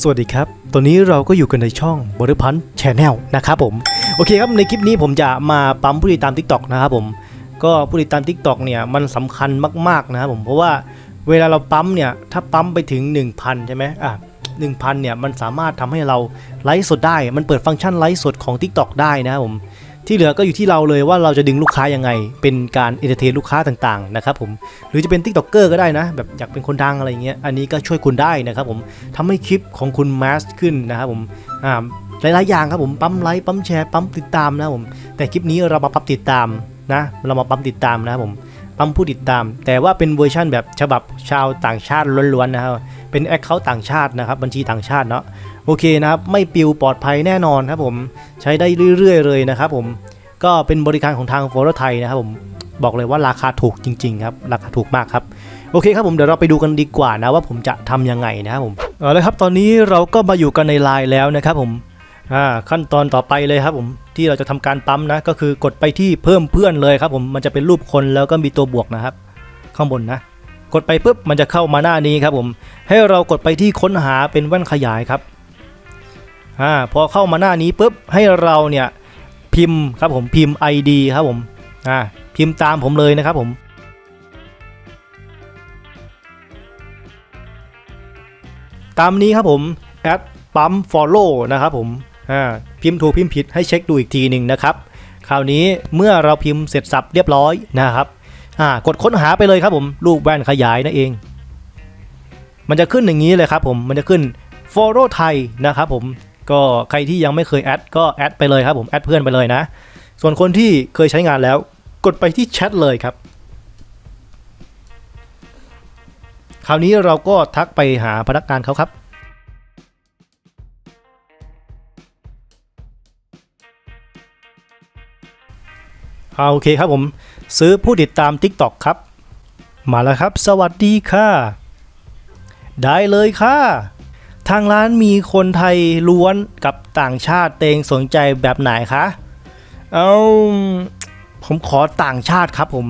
สวัสดีครับ ตอนนี้เราก็อยู่กันในช่องบริพันธ์แชนแนลนะครับผม โอเคครับ ในคลิปนี้ผมจะมาปั๊มผู้ติดตาม TikTok นะครับผม ก็ผู้ติดตาม TikTok เนี่ยมันสำคัญมากๆนะครับผม เพราะว่าเวลาเราปั๊มเนี่ย ถ้าปั๊มไปถึง 1,000 ใช่ไหมอะ1,000เนี่ยมันสามารถทำให้เราไลฟ์สดได้ มันเปิดฟังก์ชันไลฟ์สดของ TikTok ได้นะครับผม ที่เหลือก็อยู่ที่เราเลยว่าเราจะดึงลูกค้ายังไง เป็นการเอนเตอร์เทนลูกค้าต่างๆนะครับผมหรือจะเป็นติ๊กต็อกเก็ได้นะ แบบอยากเป็นคนดังอะไรเงี้ยอันนี้ก็ช่วยคุณได้นะครับผมทำให้คลิปของคุณแมสขึ้นนะครับผมอ่าหลายๆอย่างครับผมปั๊มไลค์ปั๊มแชร์ปั๊มติดตามนะครับผมแต่คลิปนี้เรามาปั๊มติดตามนะเรามาปั๊มติดตามนะครับผม ปั๊มผู้ติดตาม แต่ว่าเป็นเวอร์ชั่นแบบฉบับชาวต่างชาติล้วนๆนะครับ เป็นแอคเคาท์ต่างชาตินะครับ บัญชีต่างชาติเนาะ โอเคนะครับ ไม่ปิวปลอดภัยแน่นอนครับผม ใช้ได้เรื่อยๆเลยนะครับผม ก็เป็นบริการของทางโฟร์ไทยนะครับผม บอกเลยว่าราคาถูกจริงๆครับ ราคาถูกมากครับ โอเคครับผม เดี๋ยวเราไปดูกันดีกว่านะว่าผมจะทำยังไงนะครับผม เอาละครับ ตอนนี้เราก็มาอยู่กันในไลน์แล้วนะครับผม อ่าขั้นตอนต่อไปเลยครับผมที่เราจะทำการปั๊มนะก็คือกดไปที่เพิ่มเพื่อนเลยครับผมมันจะเป็นรูปคนแล้วก็มีตัวบวกนะครับ ข้างบนนะ กดไปปุ๊บมันจะเข้ามาหน้านี้ครับผมให้เรากดไปที่ค้นหาเป็นแว่นขยายครับอ่าพอเข้ามาหน้านี้ปุ๊บให้เราเนี่ยพิมพ์ครับผมพิมพ์ ID ครับผมอ่าพิมพ์ตามผมเลยนะครับผมตามนี้ครับผมแอดปั๊ม follow นะครับผม พิมพ์ถูกพิมพ์ผิดให้เช็คดูอีกทีหนึ่งนะครับ คราวนี้เมื่อเราพิมพ์เสร็จสับเรียบร้อยนะครับกดค้นหาไปเลยครับผมรูปแว่นขยายนั่นเอง มันจะขึ้นอย่างนี้เลยครับผมมันจะขึ้น follow ไทยนะครับผมก็ใครที่ยังไม่เคยแอดก็แอดไปเลยครับผมแอดเพื่อนไปเลยนะ ส่วนคนที่เคยใช้งานแล้ว กดไปที่แชทเลยครับ คราวนี้เราก็ทักไปหาพนักงานเขาครับ เอาโอเคครับผม ซื้อผู้ติดตาม TikTok ครับ มาแล้วครับ สวัสดีค่ะ ได้เลยค่ะ ทางร้านมีคนไทยล้วนกับต่างชาติเตงสนใจแบบไหนคะ เอาผมขอต่างชาติครับผม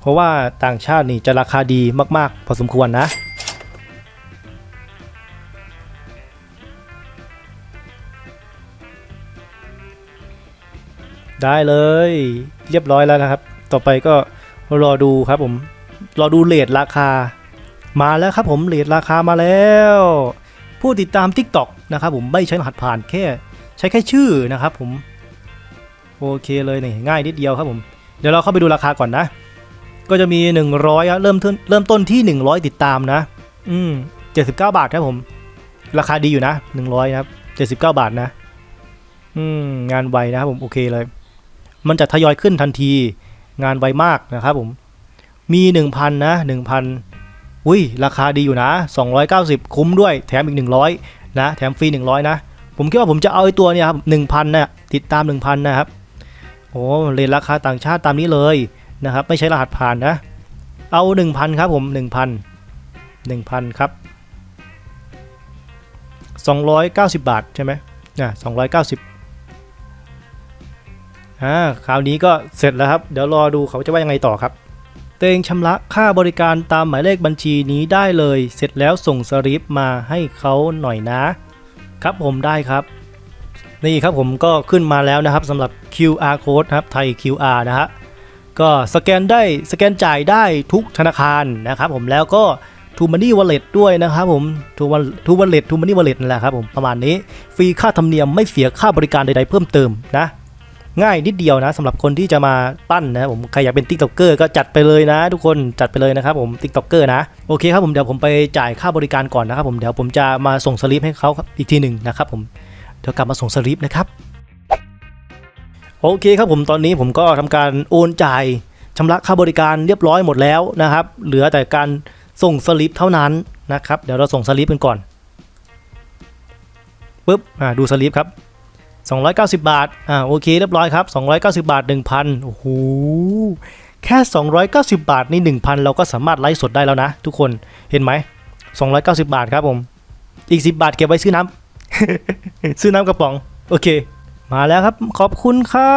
เพราะว่าต่างชาตินี่จะราคาดีมาก ๆ พอสมควรนะ ได้เลย เรียบร้อยแล้วนะครับ ต่อไปก็รอดูครับผม รอดูเลทราคา มาแล้วครับผมเลทราคามาแล้ว ผู้ติดตาม TikTok นะครับผมไม่ใช้รหัสผ่านแค่ ใช้แค่ชื่อนะครับผม โอเคเลยนี่ง่ายนิดเดียวครับผม เดี๋ยวเราเข้าไปดูราคาก่อนนะ ก็จะมี 100อะเริ่มต้นเริ่มต้นที่ 100 ติดตามนะ อืม79 บาทครับผม ราคาดีอยู่นะ 100 นะครับ 79 บาทนะ อืม งานไวนะครับผม โอเคเลย มันจะทยอยขึ้นทันทีงานไวมากนะครับผมมี 1,000 นะ 1,000 อุ้ย ราคาดีอยู่นะ 290 คุ้มด้วย แถมอีก 100 นะ แถมฟรี 100 นะ ผมคิดว่าผมจะเอาไอ้ตัวเนี่ยครับ 1,000นะติดตาม 1,000 นะครับ โอ้เรทราคาต่างชาติตามนี้เลยนะครับ ไม่ใช้รหัสผ่านนะ เอา 1,000 ครับผม 1,000 1,000 ครับ 290 บาทใช่ไหมอะ290 อ่าคราวนี้ก็เสร็จแล้วครับ เดี๋ยวรอดูเขาจะว่ายังไงต่อครับเตงชำระค่าบริการตามหมายเลขบัญชีนี้ได้เลย เสร็จแล้วส่งสลิปมาให้เขาหน่อยนะ ครับผมได้ครับ นี่ครับผมก็ขึ้นมาแล้วนะครับสำหรับ QR code ครับไทย QR นะฮะก็สแกนได้สแกนจ่ายได้ทุกธนาคารนะครับผมแล้วก็ t ูมันนี่วอลเล็ตด้วยนะครับผมทูวันทูวอลเล็ตทูมันนี่วอลเล็ตนั่นแหละครับผมประมาณนี้ฟรีค่าธรรมเนียมไม่เสียค่าบริการใดๆเพิ่มเติมนะ ง่ายนิดเดียวนะสำหรับคนที่จะมาปั้นนะผมใครอยากเป็นติ๊กต็อกเกอร์ก็จัดไปเลยนะ ทุกคนจัดไปเลยนะครับผมติ๊กต็อกเกอร์นะโอเคครับผมเดี๋ยวผมไปจ่ายค่าบริการก่อนนะครับผมเดี๋ยวผมจะมาส่งสลิปให้เขาอีกทีหนึ่งนะครับผมเดี๋ยวกลับมาส่งสลิปนะครับโอเคครับผมตอนนี้ผมก็ทำการโอนจ่ายชำระค่าบริการเรียบร้อยหมดแล้วนะครับ เหลือแต่การส่งสลิปเท่านั้นนะครับ เดี๋ยวเราส่งสลิปกันก่อนปุ๊บอ่าดูสลิปครับ 290 บาท อ่า โอเค เรียบร้อยครับ 290 บาท 1,000 โอ้โห แค่ 290 บาท นี่ 1,000 เราก็สามารถไลฟ์สดได้แล้วนะ ทุกคน เห็นไหม 290 บาทครับผม อีก 10 บาทเก็บไว้ซื้อน้ำ ซื้อน้ำกระป๋อง โอเค มาแล้วครับ ขอบคุณค่ะ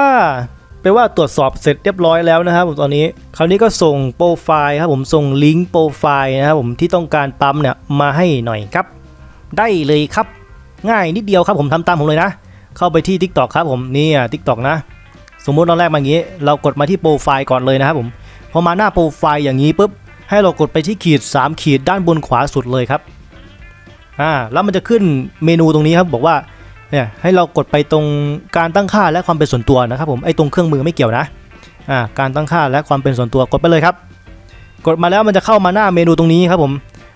ไปไปว่าตรวจสอบเสร็จเรียบร้อยแล้วนะครับผมตอนนี้ คราวนี้ก็ส่งโปรไฟล์ครับผม ส่งลิงก์โปรไฟล์นะครับผมที่ต้องการปั๊มเนี่ยมาให้หน่อยครับ ได้เลยครับ ง่ายนิดเดียวครับผมทำตามผมเลยนะ เข้าไปที่ TikTok ครับผมนี่อะ TikTok นะ สมมุติตอนแรกมาอย่างนี้ เรากดมาที่โปรไฟล์ก่อนเลยนะครับผมพอมาหน้าโปรไฟล์อย่างนี้ปุ๊บให้เรากดไปที่ขีด 3 ขีดด้านบนขวาสุดเลยครับอ่าแล้วมันจะขึ้นเมนูตรงนี้ครับบอกว่าเนี่ยให้เรากดไปตรงการตั้งค่าและความเป็นส่วนตัวนะครับผมไอ้ตรงเครื่องมือไม่เกี่ยวนะอ่าการตั้งค่าและความเป็นส่วนตัวกดไปเลยครับ กดมาแล้วมันจะเข้ามาหน้าเมนูตรงนี้ครับผม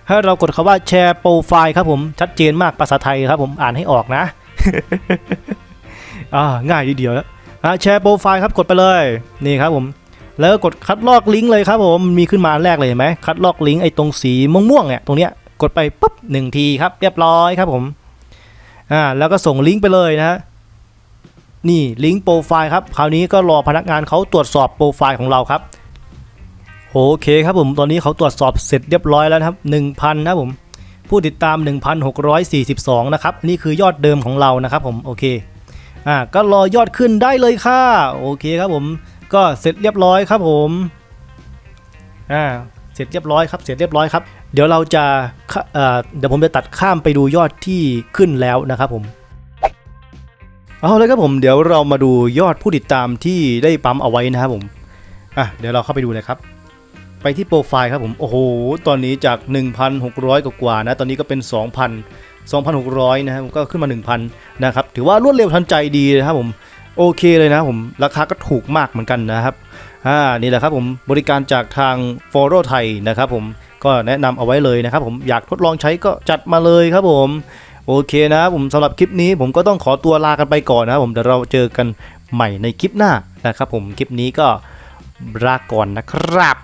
ให้เรากดคำว่าแชร์โปรไฟล์ครับผมชัดเจนมากภาษาไทยครับผมอ่านให้ออกนะ อ่าง่ายทีเดียวแล้วแชร์โปรไฟล์ครับกดไปเลยนี่ครับผมแล้วก็กดคัดลอกลิงก์เลยครับผมมีขึ้นมาแรกเลยเห็นไหมคัดลอกลิงก์ไอ้ตรงสีม่วงๆเนี่ยตรงเนี้ยกดไปปุ๊บหนึ่งทีครับเรียบร้อยครับผมอ่าแล้วก็ส่งลิงก์ไปเลยนะฮะนี่ลิงก์โปรไฟล์ครับคราวนี้ก็รอพนักงานเขาตรวจสอบโปรไฟล์ของเราครับโอเคครับผมตอนนี้เขาตรวจสอบเสร็จเรียบร้อยแล้วครับ 1,000 นะครับผม ผู้ติดตาม 1,642 นะครับ นี่คือยอดเดิมของเรานะครับผมโอเคอ่าก็รอยอดขึ้นได้เลยค่ะโอเคครับผมก็เสร็จเรียบร้อยครับผมอ่าเสร็จเรียบร้อยครับเสร็จเรียบร้อยครับ เดี๋ยวเราจะเอ่อเดี๋ยวผมจะตัดข้ามไปดูยอดที่ขึ้นแล้วนะครับผมเอาเลยครับผมเดี๋ยวเรามาดูยอดผู้ติดตามที่ได้ปั๊มเอาไว้นะครับผมอะเดี๋ยวเราเข้าไปดูเลยครับ ไปที่โปรไฟล์ครับผมโอ้โหตอนนี้จาก 1,600กว่ากว่านะตอนนี้ก็เป็น 2,000 2,600 นะครับก็ขึ้นมา 1,000 นะครับ ถือว่ารวดเร็วทันใจดีนะครับผมโอเคเลยนะครับผมราคาก็ถูกมากเหมือนกันนะครับอ่านี่แหละครับผมบริการจากทาง f o r o ไทยนะครับผมก็แนะนำเอาไว้เลยนะครับผมอยากทดลองใช้ก็จัดมาเลยครับผมโอเคนะครับผมสำหรับคลิปนี้ผมก็ต้องขอตัวลากันไปก่อนนะครับผมเดี๋ยวเราเจอกันใหม่ในคลิปหน้านะครับผมคลิปนี้ก็ลาก่อนนะครับ